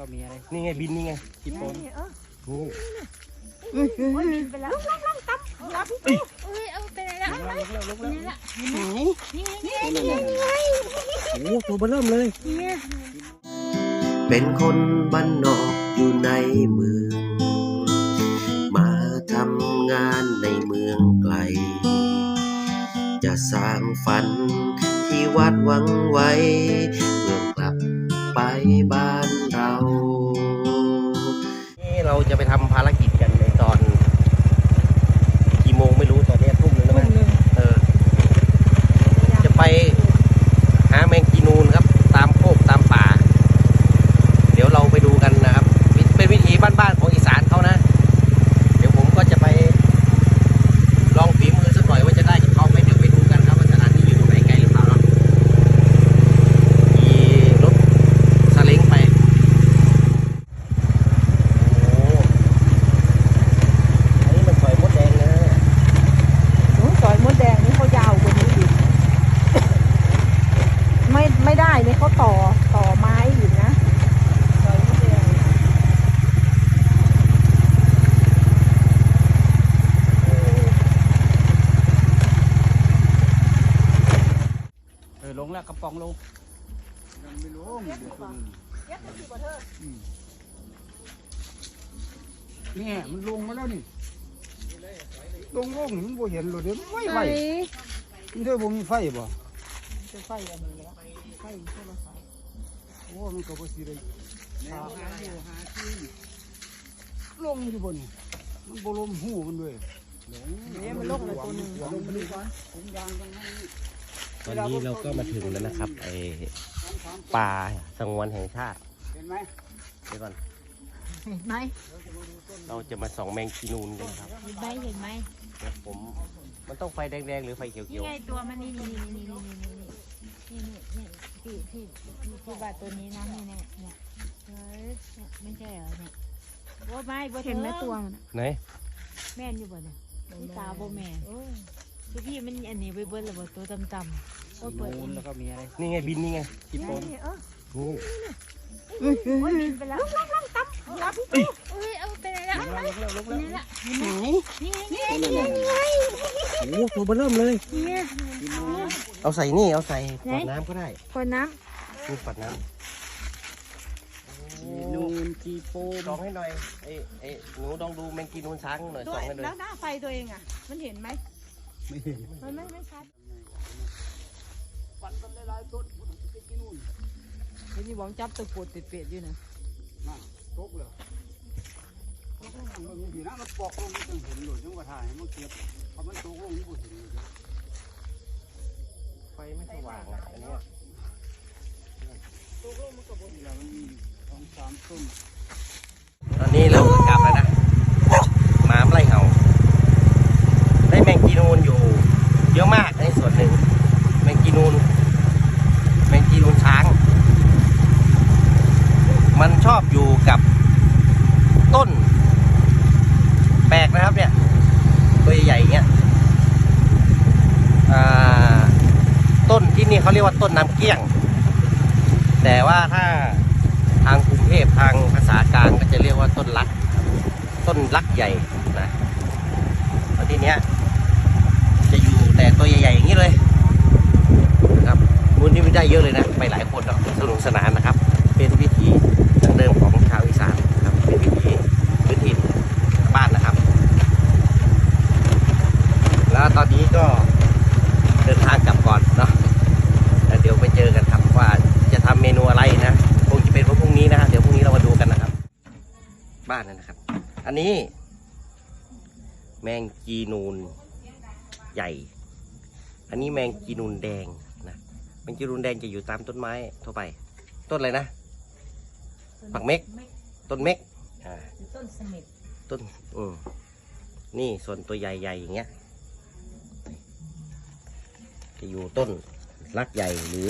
ก็มีอะไรนี่ไงบินนี่ไงคิดโปนนี่โอ้ยบินไปแล้วลงลงตั้มรับเอ้ยเอาไปไหนแล้วลุกแล้วลุกแล้วนี่ละไหนนี่ไงนี่ไงนี่ไงนี่ไงโอ้ตัวเบอเริ่มเลยเนี่ยเป็นคนบ้านนอกอยู่ในเมือง มาทำงานในเมืองไกล จะสร้างฝันที่วัดหวังไว้เพื่อกลับไปบ้านเรานี่เรา จะไปทำภารกิจกันในตอน กี่โมงไม่รู้ตอนนี้ทุ่มหนึงแล้วมั้งเออ จะไปหาแมงกีนูนครับ ตามโคกตามป่า เดี๋ยวเราไปดูกันนะครับ เป็นวิธีบ้านๆของอีสานเขานะ เดี๋ยวผมก็จะไปลองฝีมือสักหน่อยว่าจะได้กับเขาไหมเดี๋ยวไปดูกันครับว่าสถานที่อยู่ตรงไหนไกลหรือเปล่าเนาะขี่รถซาเล้งไป โอ้อันนี้มันซอยมดแดงนะ โอ้ยซอยมดแดงนี่เขายาวกว่านี้อีกไม่ไม่ได้นี่เขาต่อต่อไม้อยู่นะซอยมดแดง เออ ลงแล้วกระป๋องลงยังไม่ลงเนี่ยมันลงมาแล้วนี่ลงลงมันบ่เห็นเลยเดี๋ยวไม่ไฟมันเดี๋ยวบ่มีไฟบ่จะไฟอันนี้แล้วไฟโทรศัพท์โอ้มันก็บ่สิได้หาหาอยู่หาที่ลงอยู่บนนี่มันบ่ลมหูมันด้วยเนี่ยมันลงเลยตัวหนึ่งลงมันนี่ก่อนผมยางตรงนั้น ตอนนี้เราก็มาถึงแล้วนะครับไอป่าสงวนแห่งชาติเห็นไหมเดี๋ยวก่อนเห็นไหมเราจะมาส่องแมงกีนูนกันครับเห็นไหมเห็นไหมเดี๋ยวผมมันต้องไฟแดงๆหรือไฟเขีนี่ยวไงตัวมันนี่นี่นี่นี่นี่นี่นี่นี่นี่ที่ที่ที่ที่บาตัวนี้นะนี่เนี่ยเนี่ยเฮ้ยเนี่ยไม่ใช่เหรอเนี่ยว่าไม่บ่เห็นไหมตัวมันๆไหนแม่นอยู่บ่เนี่ยนี่ตาบ่แม่น คือพี่มันอันนี้ไปเบิ้ลระเบิดตัวต่ำๆโอ้ยเปิดนูนแล้วก็มีอะไร นี่ไงบินนี่ไงคิดโปนนี่โอ้ยบินไปแล้วลงลงตั้มรับเอ้ยเอาไปไหนแล้วลุกแล้วลุกแล้วนี่ละไหนนี่ไงนี่ไงนี่ไงนี่ไงโอ้ตัวเบอเริ่มเลยเนี่ยเอาใส่นี่เอาใส่ขไหนวดน้ำก็ได้คนน้นี่ขวดน้นูนกีโปำลองให้หน่อยเอ้เอ้หนูลองดูแมงกีนูนช้างหน่อยำส่องให้หน่อยแล้วหน้าไฟตัวเองอะ มันเห็นไหม ไม่เห็นมันไม่ไม่ชัดปันกันหลายๆต้นมันจะกินนู่นเห็นยี่บองจับตัวปวดติดเปียดอยู่นะน่ะตกเลยมันมีนะมันปอกลงมันเห็นหลุดจังหวะถ่ายมันเก็บพอมันตกลงมันบ่เห็นเลยไฟไม่สว่างอะอันเนี้ยแล้วมันมีสองสามต้นตอนนี้เรากลับแล้วนะหมาไล่เห่าได้แมงกีนูนอยู่ เยอะมากในส่วนหนึ่ง แมงกีนูน แมงกีนูนช้าง มัน ชอบอยู่กับต้น แปลกนะครับเนี่ย ตัวใหญ่ๆอย่างเงี้ยต้นที่นี่เขาเรียกว่าต้นน้ำเกี้ยง แต่ว่าถ้าทางกรุงเทพทางภาษากลางก็จะเรียกว่าต้นลัก ต้นลักใหญ่นะแล้วทีเนี้ยจะอยู่แต่ตัวใหญ่ๆอย่างนี้เลยนะครับมูลนี้ไม่ได้เยอะเลยนะ ไปหลายคนเนาะสนุกสนานนะครับ เป็นวิถีดั้งเดิมของชาวอีสานนะครับ เป็นวิถีพื้นถิ่นบ้านนะครับ แล้วตอ นนี้ก็เดินทางกลับก่อนเนาะแล้วเดี๋ยวไปเจอกันครับว่าจะทำเมนูอะไรนะคงจะเป็นวันพรุ่งนี้นะฮะเดี๋ยวพรุ่งนี้เรามาดูกันนะครับ บ้านนั่นนะครับ อันนี้ แมงจีนูนใหญ่ อันนี้แมงจีนูนแดงนะแมงจีนูนแดงจะอยู่ตามต้นไม้ทั่วไป ต้นอะไรนะผักเม็ก ต้นเม็กอ่าต้นสมิธต้นอืมนี่ส่วนตัวใหญ่ๆอย่างเงี้ย จะอยู่ต้นรักใหญ่หรือ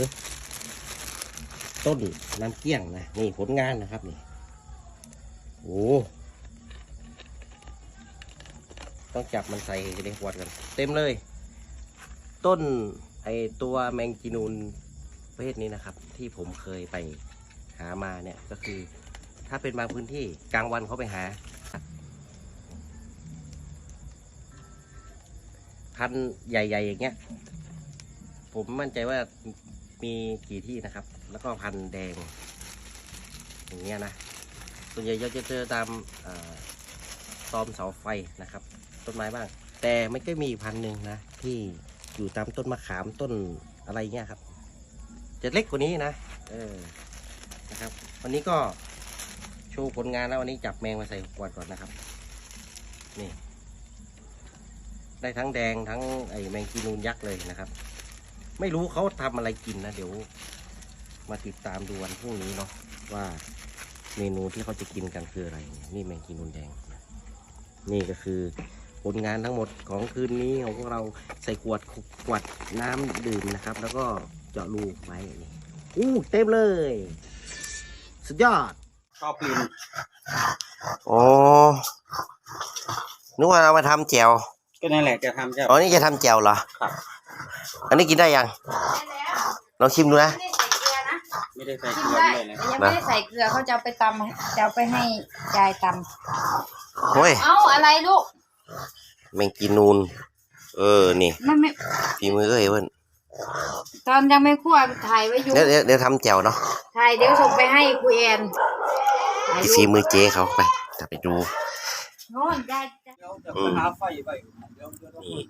ต้นน้ำเกี้ยงนะนี่ผลงานนะครับนี่โอ้ต้องจับมันใส่ในขวดกัน เต็มเลย ต้นไอตัวแมงจีนูนประเภทนี้นะครับ ที่ผมเคยไปหามาเนี่ยก็คือ ถ้าเป็นบางพื้นที่กลางวันเขาไปหา พันใหญ่ ๆ อย่างเงี้ย ผมมั่นใจว่ามีกี่ที่นะครับ แล้วก็พันธุ์แดง อย่างเงี้ยนะ ส่วนใหญ่เราจะเจอตามเอ่อตอมเสาไฟนะครับ ต้นไม้บ้าง แต่ไมันก็มีพันธุ์หนึ่งนะ ที่อยู่ตามต้นมะขามต้นอะไรเงี้ยครับ จะเล็กกว่านี้นะ เออ นะครับ วันนี้ก็โชว์ผลงานแล้ววันนี้จับแมงมาใส่ขวดก่อนนะครับ นี่ ได้ทั้งแดงทั้งไอแมงกีนูนยักษ์เลยนะครับ ไม่รู้เขาทำอะไรกินนะ เดี๋ยว มาติดตามดูวันพรุ่งนี้เนาะว่าเมนูที่เขาจะกินกันคืออะไรนี่แมงกีนูนแดง นี่ก็คือผลงานทั้งหมดของคืนนี้ของพวกเราใส่ขวดขวดน้ำดื่มนะครับ แล้วก็เจาะรูไว้นี่อู้เต็มเลย สุดยอดชอบกินอ๋อนึกว่าเอามาทำแจวก็นั่นแหละจะทำจะอ๋อนี่จะทำแจวเหรอครับ อันนี้กินได้ยังลองชิมดูนะ ไม่ได้ใส่ชิเกมลือได้เลยนะแต่ยังไม่ได้ใส่เกลือเขาจะเอาไปตำจะเอาไปให้ยายตโอ้ยำเอ้าอะไรลูกแมงกีนูน เออ นี่ไม่ไม่ฝีมือเอ้ยเพื่อนตอนยังไม่คั่วถ่ายไว้อยู่ เดี๋ยวเดี๋ยวเดี๋ยวทำแจวเนาะถ่ายเดี๋ยวส่งไปให้คุยแอนถ่ายรูฝีปมือเจ๊เขาไปจะไปดูโน่นยายจะเดี๋ยวจะไปหาไฟไปเดี๋ยวเดี๋ยวนี่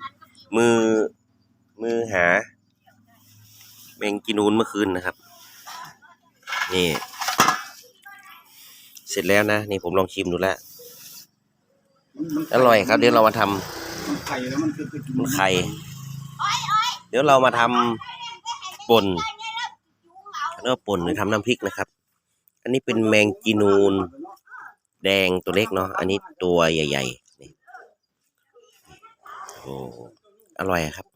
มือ มือหา แมงกีนูนเมื่อคืนนะครับ นี่ เสร็จแล้วนะ นี่ผมลองชิมดูแล้วมันอร่อยครับ เดี๋ยวเรามาทำมันไข่แล้วมันคือคือมันไข่เดี๋ยวเรามาทำป่นแล้วก็ป่นหรือทำน้ำพริกนะครับ อันนี้เป็นแมงจีนูน แดงตัวเล็กเนาะอันนี้ตัวใหญ่ๆนี่โอ้อร่อยอะครับหืม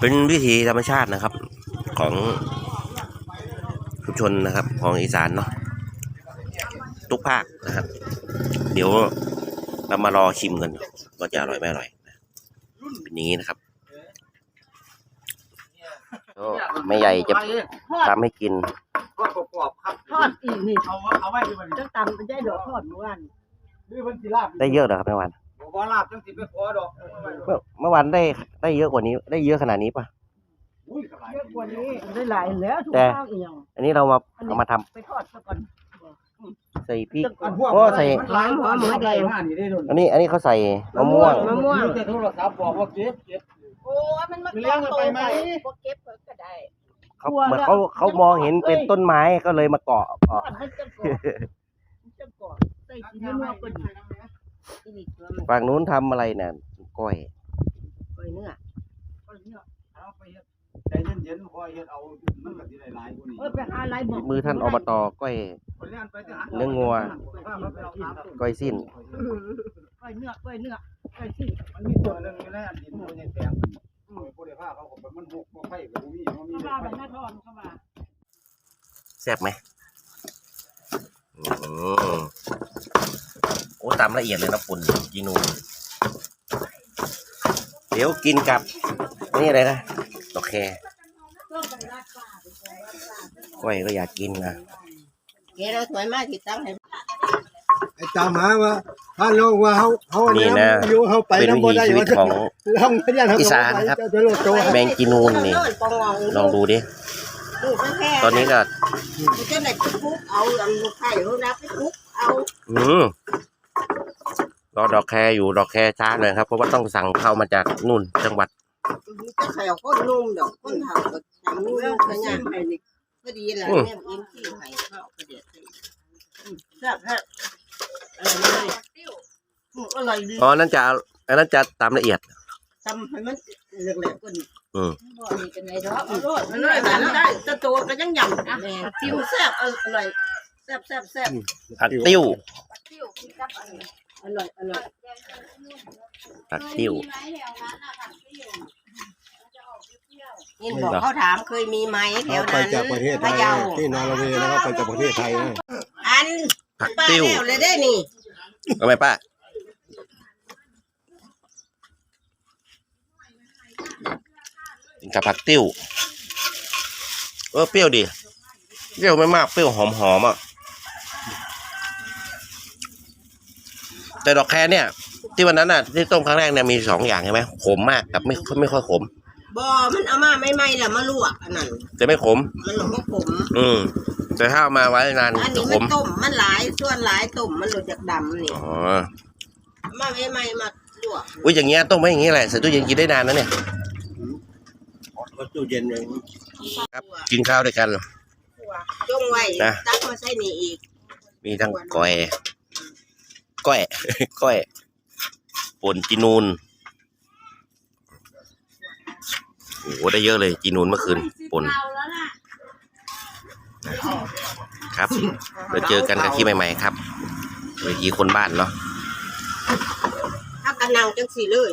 เป็นวิถีธรรมชาตินะครับ ของชุมชนนะครับ ของอีสานเนาะทุกภาคนะครับ เดี๋ยวเรามารอชิมกันว่าจะอร่อยไม่อร่อยนะเป็นอย่างนี้นะครับก็แม่ใหญ่จะทำให้กินก็ประกอบครับทอดอีกนี่เอาไว้เอาไว้ที่มันจังตำมันได้ดอกทอดเมื่อวานนี่มันสิลาบได้เยอะเหรอครับแม่วัน บอกว่าลาบจังสิไปขอดอกเมื่อเมื่อวานได้ได้เยอะกว่านี้ ได้เยอะขนาดนี้ปะอุ้ยกระไรเยอะกว่านี้ได้หลายแล้วถูกแต่ต้องอีกอย่างอันนี้เรามาเอามาทำไปทอดซะก่อนใส่พริกอันพวกโอ้ใส่มันหลายหัวหมูแดงนี่ได้โดนอันนี้อันนี้เขาใส่มะม่วงมะม่วงแต่โทรศัพท์บอกว่าเก็บเก็บโอ้ยมันมาเลี้ยงกันไปไหมบ่เก็บก็ได้เขาเหมือนเขาเขามองเห็นเป็นต้นไม้ก็เลยมาเกาะทอเกาะดให้จังก่อนจังก่อนใส่กินนัวก็ดี อีนี่เกลือมันฝั่งนู้นทำอะไรเนี่ยก้อยก้อยเนื้อเอาไปเฮ็ดใจเย็นๆคอยเฮ็ดเอา มันก็สิได้หลายกว่านี้เออไปหาอะไรบอกมือท่านอบตก้อยเนื้องัว ก้อยสิ้นก้อยเนื้อก้อยเนื้อก้อยสิมันมีตัวนึงอยู่ในอันดินมันยังแตกมันบ่ได้พาเขาก็มันหกบ่ไฟก็บ่มีมันมีเข้ามาไปหน้าทอนเข้ามาแซ่บไหมอืมโอ้ตามละเอียดเลยนะปุ่นจีนูนเดี๋ยวกินกับ นี่อะไรนะดอกแคก้อยก็อยากกินนะแกเราถอยมาที่ตั้งให้ไอ้ตามหาว่าถ้าลงว่าเขาเขานี่นะอยู่เขาไปเป็นน้ำบ่วิถีได้ชีวิตของห้องพยานเขาอีสานครับจะโลดโตแมงจีนูนนี่ปองงองลองดูดิลูกแค่ตอนนี้ก็เจ้าไหนไปคุกเอาอันลูกไข่เขารับไปคุกเอาอืม รอดอกแคอยู่ดอกแคช้าหน่อยครับ เพราะว่าต้องสั่งเข้ามาจากนู่นจังหวัดจะไข่เอาก้นนุ่มดอกก้นเห่าก็ทำนุ่มขยันให้นี่ก็ดีแหละแม่อินที่ไข่ข้าวกระเดียดแซ่บแซ่บอะไรเลยอร่อยดีอ๋อนั่นจะอันนั้นจะตามละเอียดทำให้มันเหลกๆก็ดีอืมบ่นี่เป็นไงดอกอร่อยอร่อยแบบนั้นได้จะตัวก็ยังยำแม่ติ้วแซ่บอร่อยแซ่บแซ่บแซ่บผักติ้วติ้วกินกับ อันนี้อร่อย อร่อยผักติ้วนี่บอกเขาถามเคยมีไหมแถวไปนั้นจากประเทศไทพะยเยาที่นอร์เวย์แล้วก็ไปจากประเทศไทยนะอันผักป้าติ้วแล้วเลยได้นี่เอาไหมป้ากินกับผักติ้ว เออเปรี้ยวดีเปรี้ยวไม่มากเปรี้ยวหอมหอมๆอะ แต่ดอกแครเนี่ย ที่วันนั้นน่ะที่ต้มครั้งแรกเนี่ยมีสองอย่างใช่ไหมขมมากกับไม่ไม่ค่อยขมบ่มันเอามาไม่ไหม้แล้วมาลวกอันนั้นจะไม่ขม มันหลงก็ขมอืมแต่ถ้าเอามาไว้นานอันจะนี้ขมันมต้มมันหลายส่วนหลายต้มมันหลุดจากดำนี่อ๋อเอามาไม่ไหม้มาลวกอุ้ยอย่างเงี้ยต้มไว้อย่างงี้แหละใส่ตู้เย็นกินได้นานนะเนี่ยก็ตู้เย็นเลยครับ กินข้าวด้วยกัน จงไว้นะ ตักมาใส่นี่อีกมีทั้งก้อย ก้อย ก้อยป่นจีนูนโอ้โหได้เยอะเลยจีนูนเมื่อคืนป่นครับเดี๋ยวเจอกันกับที่ใหม่ ๆ ครับเวทีคนบ้านเนาะ ถ้ากันนังจังสีเลย